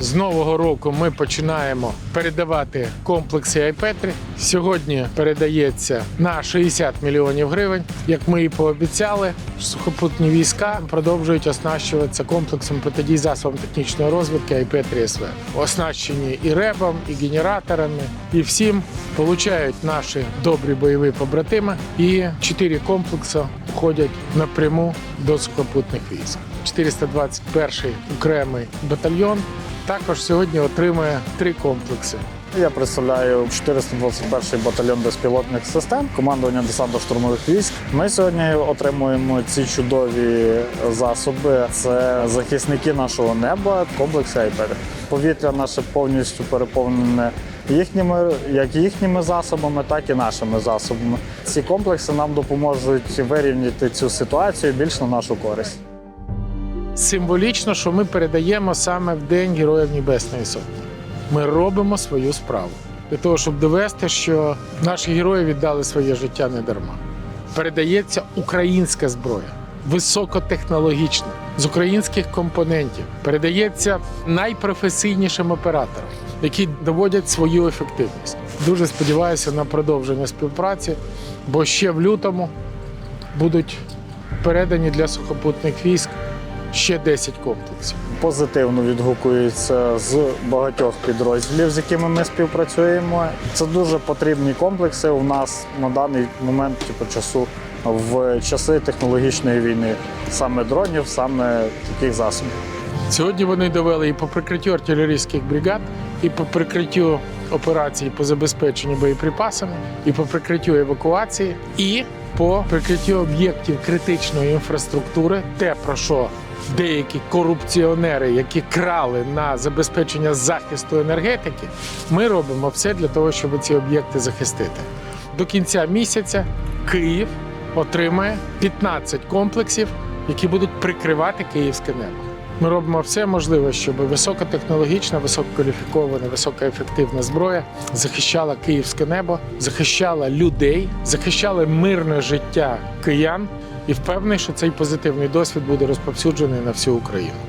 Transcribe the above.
З нового року ми починаємо передавати комплекси Айпетрі. Сьогодні передається на 60 мільйонів гривень. Як ми і пообіцяли, сухопутні війська продовжують оснащуватися комплексом протидії засобам технічної розвідки Айпетрі СВ. Оснащені і ребом, і генераторами, і всім получають наші добрі бойові побратими. І чотири комплекси входять напряму до сухопутних військ. 421 окремий батальйон також сьогодні отримує три комплекси. Я представляю 421-й батальйон безпілотних систем командування десантно-штурмових військ. Ми сьогодні отримуємо ці чудові засоби. Це захисники нашого неба, комплекс Айпер. Повітря наше повністю переповнене їхніми, як їхніми засобами, так і нашими засобами. Ці комплекси нам допоможуть вирівняти цю ситуацію більш на нашу користь. Символічно, що ми передаємо саме в День Героїв Небесної Сотні. Ми робимо свою справу для того, щоб довести, що наші герої віддали своє життя не дарма. Передається українська зброя, високотехнологічна, з українських компонентів. Передається найпрофесійнішим операторам, які доводять свою ефективність. Дуже сподіваюся на продовження співпраці, бо ще в лютому будуть передані для сухопутних військ ще 10 комплексів. позитивно відгукується з багатьох підрозділів, з якими ми співпрацюємо. Це дуже потрібні комплекси у нас на даний момент типу, часу в часи технологічної війни, саме дронів, саме таких засобів. Сьогодні вони довели і по прикриттю артилерійських бригад, і по прикриттю операцій по забезпеченню боєприпасами, і по прикриттю евакуації, і по прикриттю об'єктів критичної інфраструктури, те про що деякі корупціонери, які крали на забезпечення захисту енергетики, ми робимо все для того, щоб ці об'єкти захистити. До кінця місяця Київ отримає 15 комплексів, які будуть прикривати київське небо. Ми робимо все можливе, щоб високотехнологічна, висококваліфікована, високоефективна зброя захищала київське небо, захищала людей, захищала мирне життя киян і впевнений, що цей позитивний досвід буде розповсюджений на всю Україну.